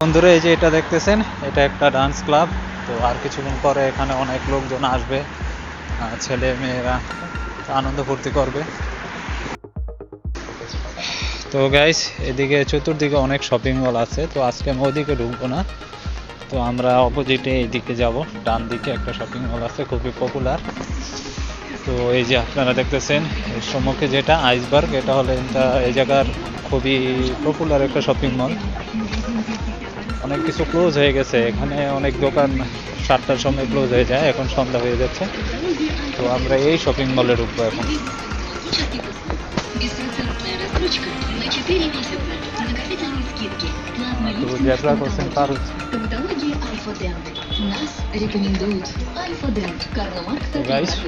বন্ধুরা, এই যে এটা দেখতেছেন, এটা একটা ডান্স ক্লাব তো আর কিছুক্ষণ পরে এখানে অনেক লোকজন আসবে ছেলে মেয়েরা আনন্দ ফুর্তি করবে। তো গাইস এদিকে চতুর্দিকে অনেক শপিং মল আছে, তো আজকে আমি ওদিকে ঢুকবো না। তো আমরা অপোজিটে এইদিকে যাব, ডান দিকে একটা শপিং মল আছে, খুবই পপুলার তো এই যে আপনারা দেখতেছেন, এর সম্মুখে যেটা আইসবার্গ এটা হলো এই জায়গার খুবই পপুলার একটা শপিং মল অনেক কিছু ক্লোজ হয়ে গেছে। এখানে অনেক দোকান সাতটার সময় ক্লোজ হয়ে যায়, এখন সন্ধ্যা হয়ে যাচ্ছে। তো আমরা এই শপিং মলে ঢুকবো এখন। যাত্রা করছেন তার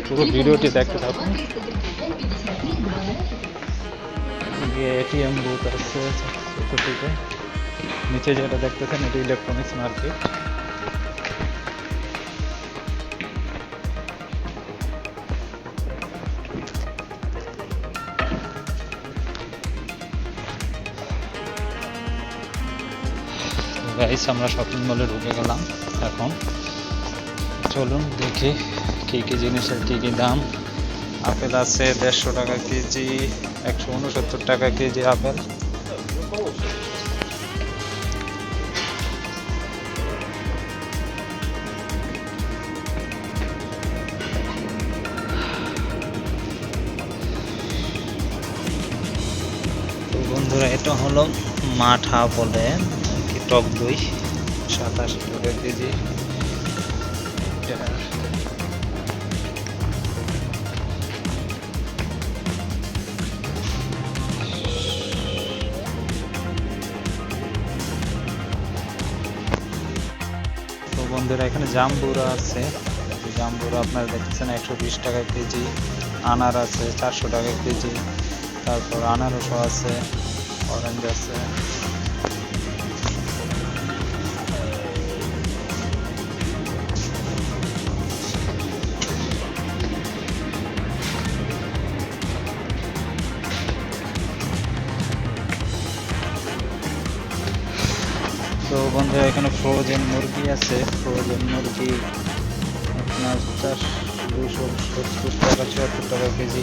পুরো ভিডিওটি দেখতে থাকুন। এটিএম বুথ আছে নিচে যেটা দেখতেছেন, এটি ইলেকট্রনিক্স মার্কেট গাইস আমরা শপিং মলে ঢুকে গেলাম এখন। চলুন দেখি কী কী জিনিসের কী কী দাম। আপেল আছে দেড়শো টাকা কেজি, একশো উনসত্তর টাকা কেজি আপেল। বন্ধুরা, এটা হলো মাঠা বলে টক দই? সাতাশি টাকা কেজি। বন্ধুরা, এখানে জাম্বুরা আছে। জাম্বুরা আপনারা দেখতেছেন একশো বিশ টাকা কেজি। আনার আছে চারশো টাকা কেজি। তারপর আনারসও আছে। অরেঞ্জ আছে তো বন্ধুরা, এখানে ফ্রোজেন মুরগি আছে। ফ্রোজেন মুরগি আপনার চার দুশো, সত্তর টাকা, চুয়াত্তর টাকা কেজি।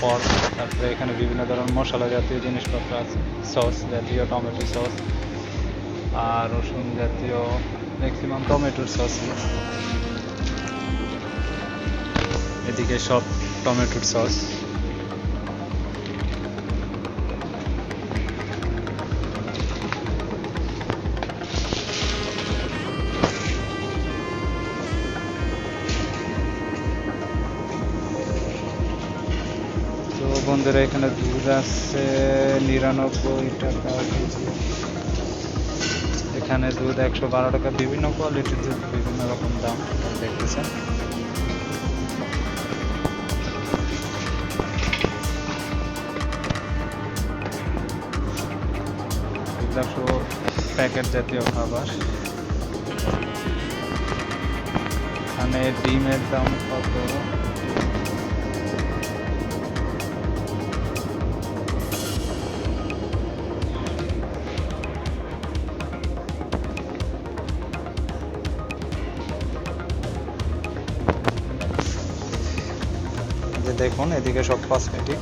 ফল তারপরে এখানে বিভিন্ন ধরনের মশলা জাতীয় জিনিসপত্র আছে, সস জাতীয়, টমেটো সস, আর রসুন জাতীয় ম্যাক্সিমাম টমেটোর সস এদিকে সব টমেটোর সস। বন্ধুরা, এখানে দুধ আছে, নিরানব্বই টাকা এখানে দুধ একশো বারো টাকা, বিভিন্ন কোয়ালিটির দুধ, বিভিন্ন রকম দাম, দেখতেছেন। প্যাকেট জাতীয় খাবার। এখানে ডিমের দাম কত? দেখুন, এদিকে সব কসমেটিক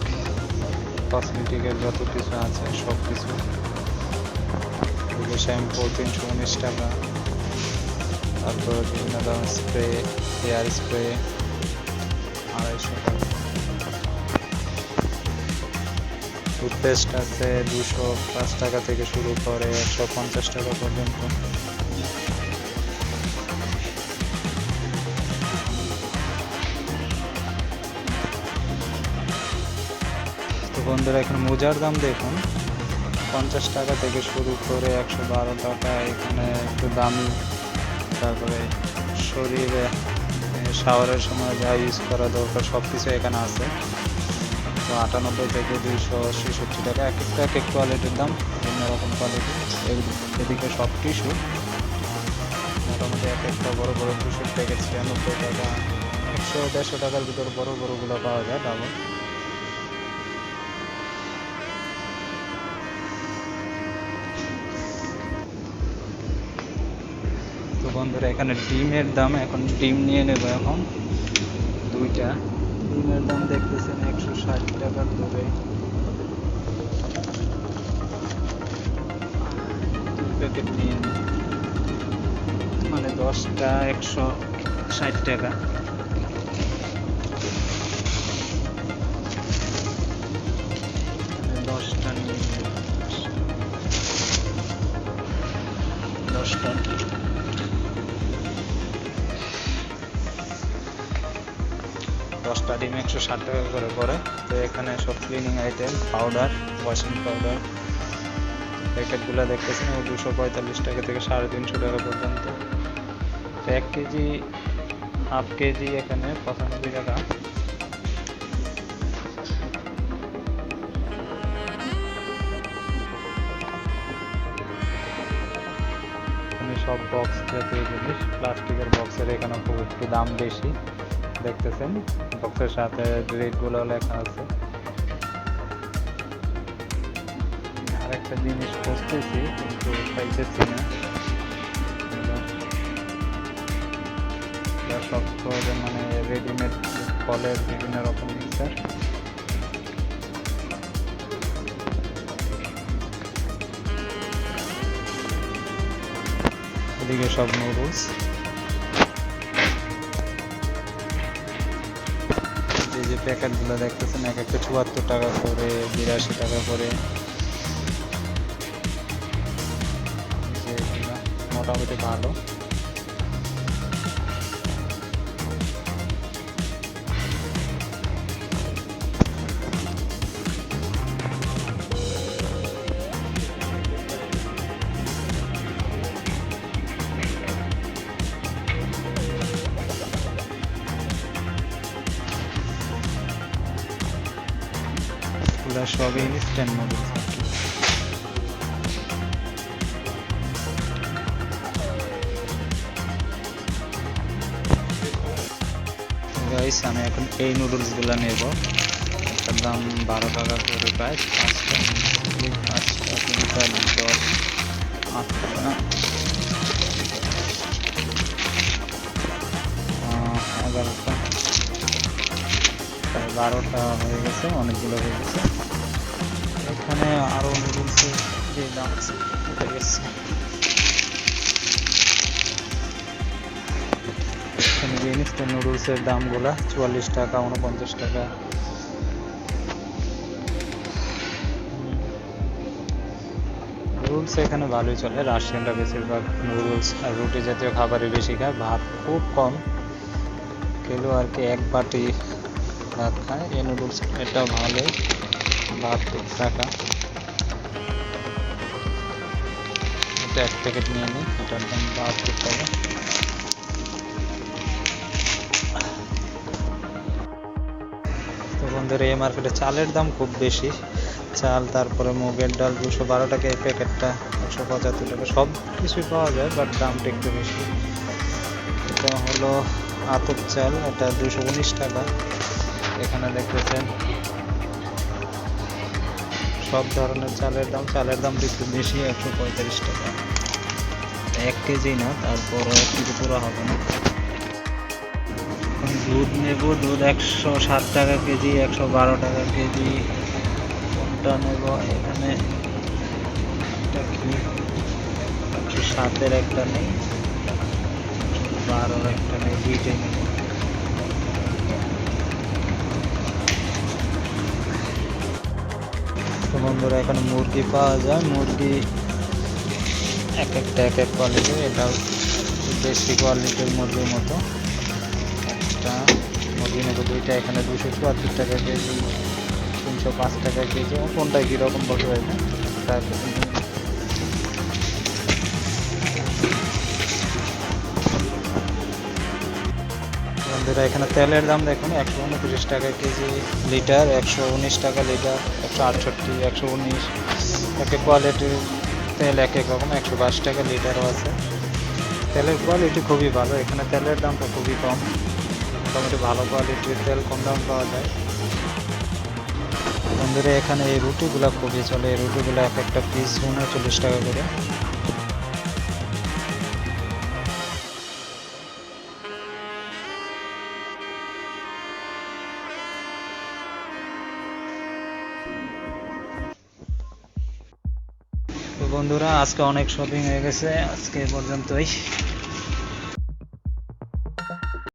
কসমেটিকের যত কিছু আছে, সব কিছু। শ্যাম্পু তিনশো উনিশ টাকা। তারপর বিভিন্ন ধরনের স্প্রে হেয়ার স্প্রে আড়াইশো টাকা। টুথপেস্ট আছে দুশো পাঁচ টাকা থেকে শুরু করে একশো পঞ্চাশ টাকা পর্যন্ত। তো বন্ধুরা, এখন মোজার দাম দেখুন। পঞ্চাশ টাকা থেকে শুরু করে একশো বারো টাকা, এখানে একটু দামি। তারপরে শরীরে শাওয়ারের সময় যা ইউজ করা দরকার, সব কিছু এখানে আছে। তো আটানব্বই থেকে দুইশো ছেষট্টি টাকা, এক একটা, এক এক কোয়ালিটির দাম, বিভিন্ন রকম কোয়ালিটি এদিকে সব টিস্যু মোটামুটি এক একটা বড় বড় দুশো প্যাকেট ছিয়ানব্বই টাকা, একশো দেড়শো টাকার ভিতর বড় বড়গুলো পাওয়া যায় ডাবল এখানে ডিমের দাম, এখন ডিম নিয়ে নেব এখন। দুইটা। ডিমের দাম দেখতেছেন একশো ষাট টাকার দুই প্যাকেট নিয়ে মানে দশটা একশো ষাট টাকা। মানে দশটা নিয়ে। দশটা। দশটা ডিম একশো ষাট টাকা করে পড়ে। তো এখানে সব cleaning item powder washing powder প্যাকেটগুলো দেখতেছেন ও দুশো পঁয়তাল্লিশ টাকা থেকে সাড়ে তিনশো টাকা পর্যন্ত। তো এক কেজি, হাফ কেজি এখানে পঁচানব্বই টাকা। সব বক্স জাতীয় জিনিস, প্লাস্টিকের বক্সের এখানে খুব একটু দাম বেশি। দেখতেছেন। বক্সের সাথে রেটগুলো লেখা আছে। আরেকটা জিনিস খুঁজতেছি, কিন্তু পাইতেছি না। সব মানে রেডিমেড ফলের বিভিন্ন রকম মিক্সার এদিকে সব নুডলস প্যাকেটগুলো দেখতেছেন এক একটা চুয়াত্তর টাকা করে বিরাশি টাকা করে। মোটামুটি ভালো। এগুলো সবই ইনস্ট্যান্ট নুডলস আর কি গাইস আমি এখন এই নুডলসগুলো নেব। এটার দাম বারো টাকা করে প্রায়, পাঁচটা পাঁচটা, তিনটা, দশ, আটটা। এগারোটা। বারোটা হয়ে গেছে, অনেকগুলো হয়ে গেছে। এখানে আরও নুডলসের যে দাম আছে উঠে নুডলসের দামগুলো, চুয়াল্লিশ টাকা, উনপঞ্চাশ টাকা। নুডলস এখানে ভালোই চলে। রাশিয়ানরা বেশিরভাগ নুডলস আর রুটি জাতীয় খাবারই বেশি খায়। ভাত খুব কম। খেলেও আর কি এক বাটি ভাত খায়। এই নুডলস এটা ভালোই। টাকা এটা এক প্যাকেট নিয়ে বন্ধুরা, এই মার্কেটে চালের দাম খুব বেশি। চাল, তারপরে মুগের ডাল, দুশো বারো টাকা এই প্যাকেটটা, একশো পঁচাত্তর টাকা, সব কিছুই পাওয়া যায় বাট দামটা একটু বেশি। এটা হলো আতপ চাল, এটা দুশো উনিশ টাকা। এখানে দেখতেছেন সব ধরনের চালের দাম চালের দাম একটু বেশি, একশো পঁয়তাল্লিশ টাকা। এক কেজি না তারপর এক কেজি পুরো হবে না। দুধ নেব, দুধ একশো সাত টাকা কেজি, একশো বারো টাকা কেজি। কোনটা নেব? এখানে একশো সাতের একটা নেই বারোর একটা নেই, দুইটাই নেব। তো বন্ধুরা, এখানে মুরগি পাওয়া যায়। মুরগি এক একটা, এক এক কোয়ালিটির এটাও দেশি কোয়ালিটির মুরগির মতো। একটা মুরগি নেব দুইটা, এখানে দুশো চুয়াত্তর টাকা কেজি, তিনশো পাঁচ টাকা কেজি। কোনটা কীরকম বসে হয়েছে তারপর বন্ধুরা এখানে তেলের দাম দেখুন, একশো উনত্রিশ টাকা কেজি, লিটার একশো উনিশ টাকা লিটার, একশো আটষট্টি, একশো উনিশ। এক কোয়ালিটির তেল এক এক রকম, একশো বাইশ টাকা লিটারও আছে। তেলের কোয়ালিটি খুবই ভালো, এখানে তেলের দামটা খুবই কম। মোটামুটি ভালো কোয়ালিটির তেল কম দাম পাওয়া যায়। বন্ধুরা, এখানে এই রুটিগুলো খুবই চলে। এই রুটিগুলো এক একটা পিস উনচল্লিশ টাকা করে। বন্ধুরা আজকে অনেক শপিং হয়ে গেছে আজকে পর্যন্তই।